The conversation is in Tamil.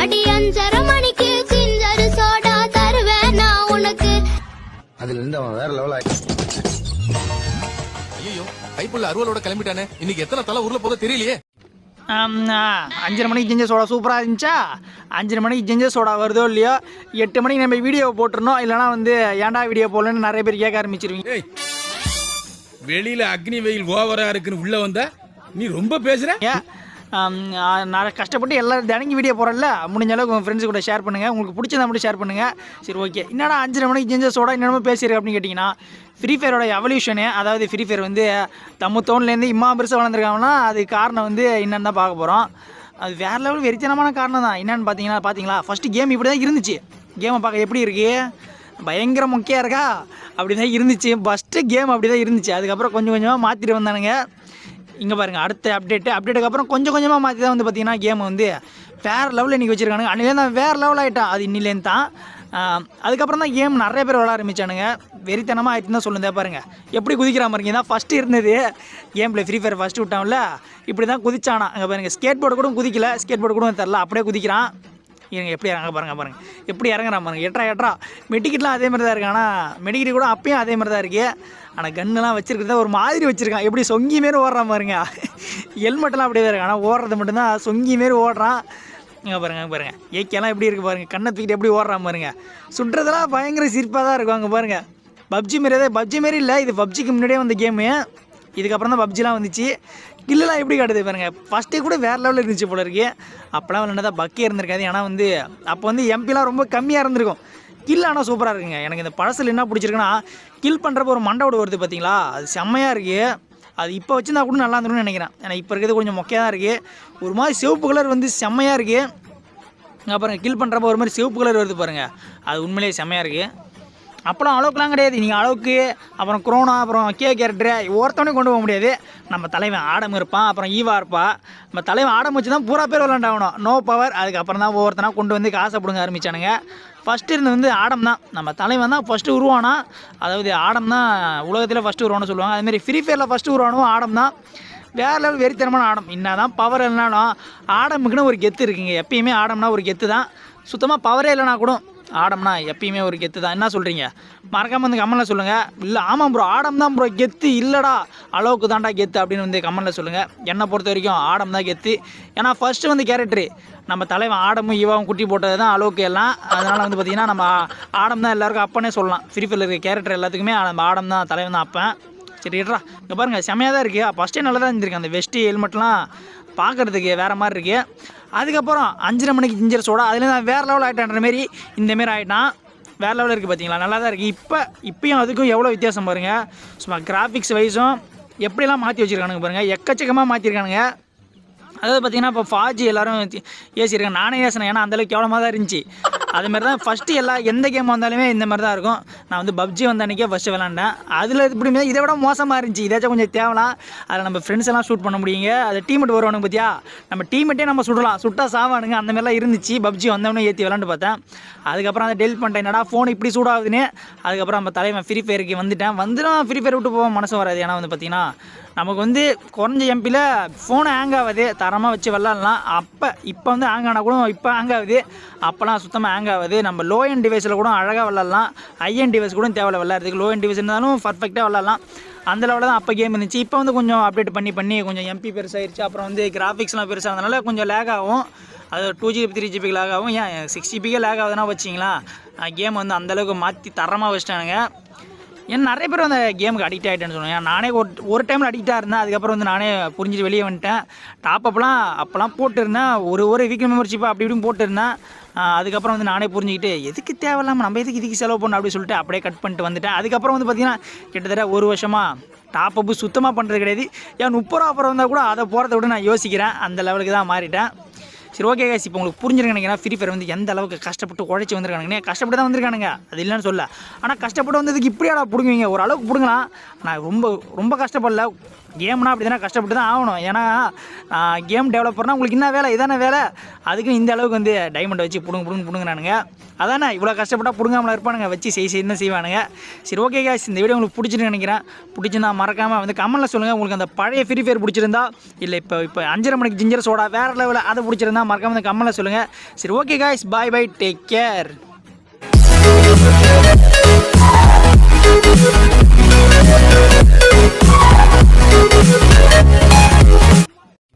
அடி அஞ்சரை மணிக்கு சிஞ்சரு சோடா தருவேன் நான் உனக்கு. அதுல இருந்து அவன் வேற லெவல் ஆயிட்டான் ஐயோ கைப்புள்ள அறுவலோட கிளம்பிட்டானே. இன்னைக்கு எத்தனை தலை ஊர்ல போதோ தெரியலையே. அஞ்சரை மணிக்கு ஜிஞ்சர் சோடா சூப்பராக இருந்துச்சா? அஞ்சரை மணிக்கு ஜிஞ்சர் சோடா வருதோ இல்லையோ? எட்டு மணிக்கு நம்ம வீடியோ போட்டுருந்தோம் இல்லைனா வந்து ஏன்டா வீடியோ போடலன்னு நிறைய பேர் கேட்க ஆரம்பிச்சிருவீங்க. ஏய் வெளியில அக்னி வெயில் ஓவரா இருக்குன்னு உள்ள வந்தா நீ ரொம்ப பேசுற? நான் கஷ்டப்பட்டு எல்லாரும் தினங்கி வீடியோ போகிறேன்ல முடிஞ்ச அளவுக்கு உங்கள் ஃப்ரெண்ட்ஸ் கூட ஷேர் பண்ணுங்கள் உங்களுக்கு பிடிச்சதா மட்டும் ஷேர் பண்ணுங்கள் சரி ஓகே என்னடா அஞ்சரை மணிக்கு ஜிஞ்சர் சோடா என்னென்னமோ அப்படின்னு கேட்டிங்கன்னா ஃப்ரீ ஃபயரோட எவல்யூஷனு அதாவது ஃப்ரீ ஃபயர் வந்து தம்மு தோன்லேருந்து இம்மா பெருசாக வளர்ந்துருக்காங்கன்னா அது காரணம் வந்து என்னென்னு தான் பார்க்க போகிறோம் அது வேறு லெவல் வெறித்தனமான காரணம் தான். என்னென்னு பார்த்தீங்கன்னா பார்த்தீங்களா? ஃபஸ்ட்டு கேம் இப்படி தான் இருந்துச்சு. கேமை பார்க்க எப்படி இருக்குது பயங்கர முக்கியம் இருக்கா? அப்படி தான் இருந்துச்சு. ஃபஸ்ட்டு கேம் அப்படி தான் இருந்துச்சு. அதுக்கப்புறம் கொஞ்சம் கொஞ்சமாக மாற்றிட்டு வந்தானுங்க. இங்கே பாருங்கள் அடுத்த அப்டேட்டு அப்டேட்டுக்கு அப்புறம் கொஞ்சம் கொஞ்சமாக மாற்றி தான் வந்து பார்த்தீங்கன்னா கேம் வந்து வேறு லெவலில் இன்றைக்கி வச்சுருக்கானுங்க. அன்னிலேருந்து தான் வேறு லெவல் ஆகிட்டான் அது இன்னிலேருந்து தான். அதுக்கப்புறம் தான் கேம் நிறைய பேர் விளாட ஆரம்பிச்சானுங்க. வெறித்தனமாக ஆயிட்டு தான் சொல்லுங்க பாருங்கள் எப்படி குதிக்கிறா பாருங்க தான் ஃபஸ்ட்டு இருந்தது கேம் ஃப்ரீ ஃபயர் ஃபஸ்ட்டு விட்டான்ல இப்படி தான் குதிச்சானா. அங்கே பாருங்கள் ஸ்கேட் போர்டு கூட குதிக்கல ஸ்கேட் போர்டு கூட தெரில அப்படியே குதிக்கிறான். இருங்க எப்படி இறங்க பாருங்க பாருங்கள் எப்படி இறங்குறான் பாருங்கள் எட்ரா எட்ரா. மெடிக்கிட்லாம் அதே மாதிரி தான் இருக்கானா ஆனால் மெடிக்கிட் கூட அப்பயும் அதே மாதிரி தான் இருக்குது ஆனால் கன்னுலாம் வச்சுருக்கிறத ஒரு மாதிரி வச்சுருக்கான். எப்படி சொங்கி மாரி ஓடுறான் பாருங்க. ஹெல்மெட்டெல்லாம் அப்படியே தான் இருக்கு ஆனால் ஓடுறது மட்டும்தான். சொங்கி மாரி ஓடுறான். இங்கே பாருங்க அங்கே பாருங்க. ஏக்கெல்லாம் எப்படி இருக்குது பாருங்கள் கண்ணை தூக்கிட்டு எப்படி ஓடுறான் பாருங்கள் சுடுறதெல்லாம் பயங்கர சிரிப்பாக தான் இருக்கும் அங்கே பாருங்கள் பப்ஜி மாரி தான் பப்ஜி மாரி இல்லை. இது பப்ஜிக்கு முன்னாடியே வந்த கேமு இதுக்கப்புறம் தான் பப்ஜிலாம் வந்துச்சு. கில்லெலாம் எப்படி காட்டுது பாருங்க. ஃபஸ்ட்டே கூட வேறு லெவலில் இருந்துச்சு போல இருக்கு. அப்போலாம் விளையாண்டா பக்கே இருந்திருக்காது. ஏன்னா வந்து அப்போ வந்து எம்பிலாம் ரொம்ப கம்மியாக இருந்திருக்கும். கில் ஆனால் சூப்பராக இருக்குங்க. எனக்கு இந்த பழசில் என்ன பிடிச்சிருக்குன்னா கில் பண்ணுறப்ப ஒரு மண்டை ஓடு வருது பார்த்தீங்களா அது செம்மையாக இருக்குது அது இப்போ வச்சுருந்தா கூட நல்லா இருந்துரும்னு நினைக்கிறேன். ஏன்னா இப்போ இருக்கிறது கொஞ்சம் மொக்கையாக தான் இருக்குது ஒரு மாதிரி சிவப்பு கலர் வந்து செம்மையாக இருக்குது அப்புறம் கில் பண்ணுறப்ப ஒரு மாதிரி சிவப்பு கலர் வருது பாருங்கள் அது உண்மையிலேயே செம்மையாக இருக்குது அப்போலாம் அளவுக்குலாம் கிடையாது. நீங்கள் அளவுக்கு அப்புறம் குரோனா அப்புறம் கே கேரக்டர் ஒருத்தவனே கொண்டு போக முடியாது. நம்ம தலைவன் ஆடம் இருப்பான் அப்புறம் ஈவா இருப்பா. நம்ம தலைவன் ஆடம் வச்சு தான் பூரா பேர் விளாண்டாகணும் நோ பவர் அதுக்கப்புறம் தான் ஒவ்வொருத்தனா கொண்டு வந்து காசை பிடுங்க ஆரம்பிச்சானுங்க. ஃபஸ்ட்டு இருந்து வந்து ஆடம் தான். நம்ம தலைவன் தான் ஃபஸ்ட்டு உருவானா அதாவது ஆடம் தான் உலகத்தில் ஃபஸ்ட்டு உருவானு சொல்லுவாங்க. அதுமாரி ஃப்ரீ ஃபயரில் ஃபஸ்ட்டு உருவானும் ஆடம் தான். வேற லெவல் வெறித்தனமான ஆடம். என்ன தான் பவர் இல்லைனாலும் ஆடமுக்குன்னு ஒரு கெத்து இருக்குங்க. எப்பயுமே ஆடம்னா ஒரு கெத்து தான் சுத்தமாக பவரே இல்லைனா கூட ஆடம்னா எப்பயுமே ஒரு கெத்து தான். என்ன சொல்கிறீங்க மறக்காமல் வந்து கமெண்ட்டில் சொல்லுங்கள் இல்லை ஆமாம் ப்ரோ ஆடம் தான் ப்ரோ கெத்து இல்லைடா. அளவுக்கு தான்டா கெத்து அப்படின்னு வந்து கமெண்ட்டில் சொல்லுங்கள் என்னை பொறுத்த வரைக்கும் ஆடம் தான் கெத்து. ஏன்னா ஃபஸ்ட்டு வந்து கேரக்டரு நம்ம தலைவன் ஆடமும் இவாவும் குட்டி போட்டது தான் அளவுக்கு எல்லாம். அதனால் வந்து பார்த்திங்கன்னா நம்ம ஆடம் தான் எல்லாருக்கும் அப்பனே சொல்லலாம். ஃப்ரீ ஃபயரில் இருக்க கேரக்டர் எல்லாத்துக்குமே நம்ம ஆடம் தான் தலைவன் தான் அப்பன். சரி இருடா. இங்கே பாருங்கள் செம்மையாக தான் இருக்குது ஃபஸ்ட்டே நல்லா தான் இருந்திருக்கு. அந்த வெஸ்ட்டு ஹெல்மெட்லாம் பார்க்குறதுக்கு வேறு மாதிரி இருக்குது அதுக்கப்புறம் அஞ்சரை மணிக்கு ஜிஞ்சர் சோடா அதில் நான் வேறு லெவல் ஆகிட்டேன்ற மாரி இந்தமாரி ஆகிட்டான் வேறு லெவலில் இருக்குது பார்த்தீங்களா நல்லா தான் இருக்குது இப்போ இப்பயும் அதுக்கும் எவ்வளோ வித்தியாசம் பாருங்கள் சும்மா கிராஃபிக்ஸ் வைஸும் எப்படிலாம் மாற்றி வச்சுருக்கானுங்க பாருங்கள் எக்கச்சக்கமாக மாற்றிருக்கானுங்க அதாவது பார்த்தீங்கன்னா இப்போ ஃபாஜி எல்லோரும் ஏசியிருக்காங்க நானே ஏசினேன். ஏன்னா அந்தளவுக்கு கேவலமாக தான் இருந்துச்சு. அதுமாரி தான் ஃபஸ்ட்டு எல்லா எந்த கேம் வந்தாலுமே இந்த மாதிரி தான் இருக்கும். நான் வந்து பப்ஜி வந்த அன்றைக்கே ஃபஸ்ட்டு விளாண்டேன் அதில் இப்படி இதை விட மோசமாக இருந்துச்சு. இதாச்சும் கொஞ்சம் தேவலாம் அதில் நம்ம ஃப்ரெண்ட்ஸ் எல்லாம் ஷூட் பண்ண முடியுங்க. அது டீமெட் வருவானுங்க பார்த்தியா நம்ம டீமெட்டே நம்ம சுடலாம். சுட்டா சாவானுங்க. அந்த மாதிரிலாம் இருந்துச்சு. பப்ஜி வந்தவனே ஏற்றி விளாண்டு பார்த்தேன். அதுக்கப்புறம் அதை டெலிட் பண்ணிட்டேன். என்னடா ஃபோன் இப்படி சூடாகுதுன்னு. அதுக்கப்புறம் நம்ம தலைவன் ஃப்ரீ ஃபயருக்கு வந்துட்டேன். வந்துடும் ஃப்ரீ ஃபயர் விட்டு போக மனசு வராது. ஏன்னா வந்து பார்த்தீங்கன்னா நமக்கு வந்து குறைஞ்ச எம்பியில் ஃபோனை ஹேங் ஆகாது. தரமாக வச்சு விளாட்லாம் அப்போ இப்போ வந்து ஹேங் ஆனால் கூட இப்போ ஹேங் ஆகுது. அப்போலாம் சுத்தமாக ஹேங் ஆகுது நம்ம லோ என் டிவைஸில் கூட அழகாக விளாட்லாம் ஐஎன் டிவைஸ் கூட தேவையில்ல விளாட்றதுக்கு லோ என் டிவைஸ் இருந்தாலும் பர்ஃபெக்டாக விளாட்லாம் அந்த லெவலில் தான் அப்போ கேம் இருந்துச்சு. இப்போ வந்து கொஞ்சம் அப்டேட் பண்ணி பண்ணி கொஞ்சம் எம்பி பெருசாகிருச்சு அப்புறம் வந்து கிராஃபிக்ஸ்லாம் பெருசாக இருந்தனால கொஞ்சம் லேக் ஆகும். அது டூ ஜிபி த்ரீ ஜிபிக்கு லேக் ஆகும். ஏன் சிக்ஸ் ஜிபிக்கே லேக் ஆகுதுன்னா வச்சிங்களா கேம் வந்து அந்தளவுக்கு மாற்றி தரமாக வச்சிட்டானுங்க. ஏன்னா நிறைய பேர் அந்த கேமுக்கு அடிக்ட் ஆகிட்டேன்னு சொன்னேன் நானே ஒரு ஒரு டைமில் அடிக்டாக இருந்தேன். அதுக்கப்புறம் வந்து நானே புரிஞ்சுட்டு வெளியே வந்துட்டேன். டாப் அப்லாம் அப்போலாம் போட்டுருந்தேன். ஒரு ஒரு வீக் மெம்பர்ஷிப்பாக அப்படி இப்படின்னு போட்டுருந்தேன். அதுக்கப்புறம் வந்து நானே புரிஞ்சுக்கிட்டு எதுக்கு தேவையில்லாமல் நம்ம எதுக்கு இதுக்கு செலவு பண்ணணும் அப்படி சொல்லிட்டு அப்படியே கட் பண்ணிட்டு வந்துட்டேன். அதுக்கப்புறம் வந்து பார்த்தீங்கன்னா கிட்டத்தட்ட ஒரு வருஷமாக டாப் அப்பு சுத்தமாக பண்ணுறது கிடையாது. ஏன் முப்பது ரூபா அப்புறம் வந்தால் கூட அதை போகிறத விட நான் யோசிக்கிறேன். அந்த லெவலுக்கு தான் மாறிட்டேன். சரி ஓகே கேஸ் இப்போ உங்களுக்கு புரிஞ்சிருக்கு நினைக்கிறேன். ஃப்ரீ ஃபயர் வந்து எந்த அளவுக்கு கஷ்டப்பட்டு உழைச்சி வந்திருக்கானுங்க கஷ்டப்பட்டு தான் வந்திருக்கானுங்க. அது இல்லைன்னு சொல்ல. ஆனால் கஷ்டப்பட்டு வந்ததுக்கு இப்படியாடா பிடுங்குவீங்க? ஒரு அளவுக்கு பிடுங்கலாம். நான் ரொம்ப ரொம்ப கஷ்டப்படல. கேம்னா அப்படி தானே கஷ்டப்பட்டு தான் ஆகணும். ஏன்னா கேம் டெவலப்பர்னால் உங்களுக்கு என்ன வேலை? இதான வேலை. அதுக்கும் இந்த அளவுக்கு வந்து டைமண்டை வச்சு பிடுங்க பிடுங்க நானுங்க அதானே? இவ்வளோ கஷ்டப்பட்டால் பிடுங்காமலாம் இருப்பானுங்க. வச்சு செய் செய்யணும் செய்வானுங்க? சரி ஓகே கேஸ் இந்த வீடியோ உங்களுக்கு பிடிச்சிருன்னு நினைக்கிறேன். பிடிச்சிருந்தா மறக்காமல் வந்து கமெண்ட்டில் சொல்லுங்கள் உங்களுக்கு அந்த பழைய ஃப்ரீ ஃபயர் பிடிச்சிருந்தா இல்லை இப்போ இப்போ அஞ்சரை மணிக்கு ஜிஞ்சர் சோடா வேறு லெவலில் அதை பிடிச்சிருந்தா மறக்காமல் வந்து கமெண்ட்டில் சொல்லுங்கள் சரி okay guys bye bye take care